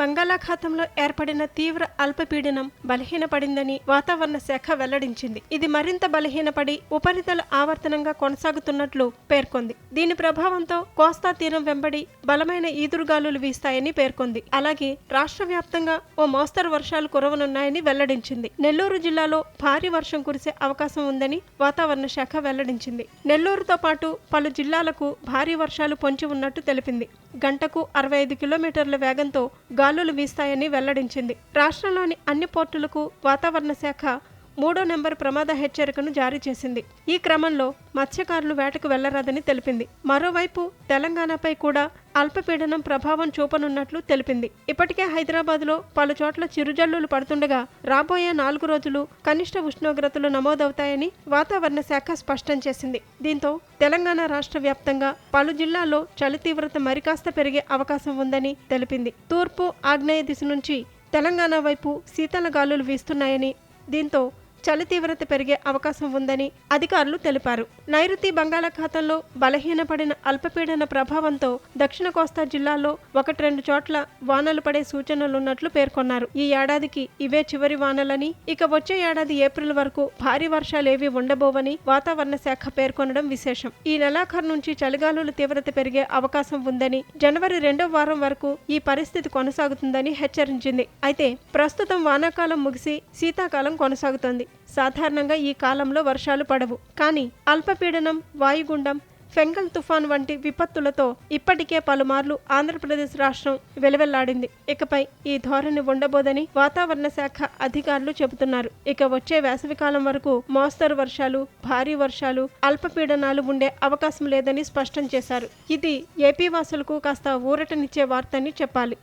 బంగాళాఖాతంలో ఏర్పడిన తీవ్ర అల్పపీడనం బలహీనపడిందని వాతావరణ శాఖ వెల్లడించింది. ఇది మరింత బలహీనపడి ఉపరితల ఆవర్తనంగా కొనసాగుతున్నట్లు పేర్కొంది. దీని ప్రభావంతో కోస్తా తీరం వెంబడి బలమైన ఈదురుగాలులు వీస్తాయని పేర్కొంది. అలాగే రాష్ట్ర వ్యాప్తంగా ఓ మోస్తరు వర్షాలు కురవనున్నాయని వెల్లడించింది. నెల్లూరు జిల్లాలో భారీ వర్షం కురిసే అవకాశం ఉందని వాతావరణ శాఖ వెల్లడించింది. నెల్లూరుతో పాటు పలు జిల్లాలకు భారీ వర్షాలు పొంచి ఉన్నట్టు తెలిపింది. గంటకు అరవై ఐదు కిలోమీటర్ల వేగంతో గాలులు వీస్తాయని వెల్లడించింది. రాష్ట్రంలోని అన్ని పోర్టులకు వాతావరణ శాఖ మూడో నెంబర్ ప్రమాద హెచ్చరికను జారీ చేసింది. ఈ క్రమంలో మత్స్యకారులు వేటకు వెళ్ళరాదని తెలిపింది. మరోవైపు తెలంగాణపై కూడా అల్పపీడనం ప్రభావం చూపనున్నట్లు తెలిపింది. ఇప్పటికే హైదరాబాద్లో పలు చోట్ల చిరుజల్లులు పడుతుండగా రాబోయే నాలుగు రోజులు కనిష్ట ఉష్ణోగ్రతలు నమోదవుతాయని వాతావరణ శాఖ స్పష్టం చేసింది. దీంతో తెలంగాణ రాష్ట్ర వ్యాప్తంగా పలు జిల్లాల్లో చలి తీవ్రత మరికాస్త పెరిగే అవకాశం ఉందని తెలిపింది. తూర్పు ఆగ్నేయ దిశ నుంచి తెలంగాణ వైపు శీతల గాలులు వీస్తున్నాయని దీంతో చలి తీవ్రత పెరిగే అవకాశం ఉందని అధికారులు తెలిపారు. నైరుతి బంగాళాఖాతంలో బలహీనపడిన అల్పపీడన ప్రభావంతో దక్షిణ కోస్తా జిల్లాల్లో ఒకటి రెండు చోట్ల వానలు పడే సూచనలున్నట్లు పేర్కొన్నారు. ఈ ఏడాదికి ఇవే చివరి వానలని ఇక వచ్చే ఏడాది ఏప్రిల్ వరకు భారీ వర్షాలేవీ ఉండబోవని వాతావరణ శాఖ పేర్కొనడం విశేషం. ఈ నెలాఖరు నుంచి చలిగాలుల తీవ్రత పెరిగే అవకాశం ఉందని జనవరి రెండో వారం వరకు ఈ పరిస్థితి కొనసాగుతుందని హెచ్చరించింది. అయితే ప్రస్తుతం వానాకాలం ముగిసి శీతాకాలం కొనసాగుతోంది. సాధారణంగా ఈ కాలంలో వర్షాలు పడవు. కానీ అల్పపీడనం వాయుగుండం ఫెంగల్ తుఫాన్ వంటి విపత్తులతో ఇప్పటికే పలుమార్లు ఆంధ్రప్రదేశ్ రాష్ట్రం వెలువెల్లాడింది. ఇకపై ఈ ధోరణి ఉండబోదని వాతావరణ శాఖ అధికారులు చెబుతున్నారు. ఇక వచ్చే వేసవికాలం వరకు మోస్తరు వర్షాలు భారీ వర్షాలు అల్పపీడనాలు ఉండే అవకాశం లేదని స్పష్టం చేశారు. ఇది ఏపీ వాసులకు కాస్త ఊరటనిచ్చే వార్తని చెప్పాలి.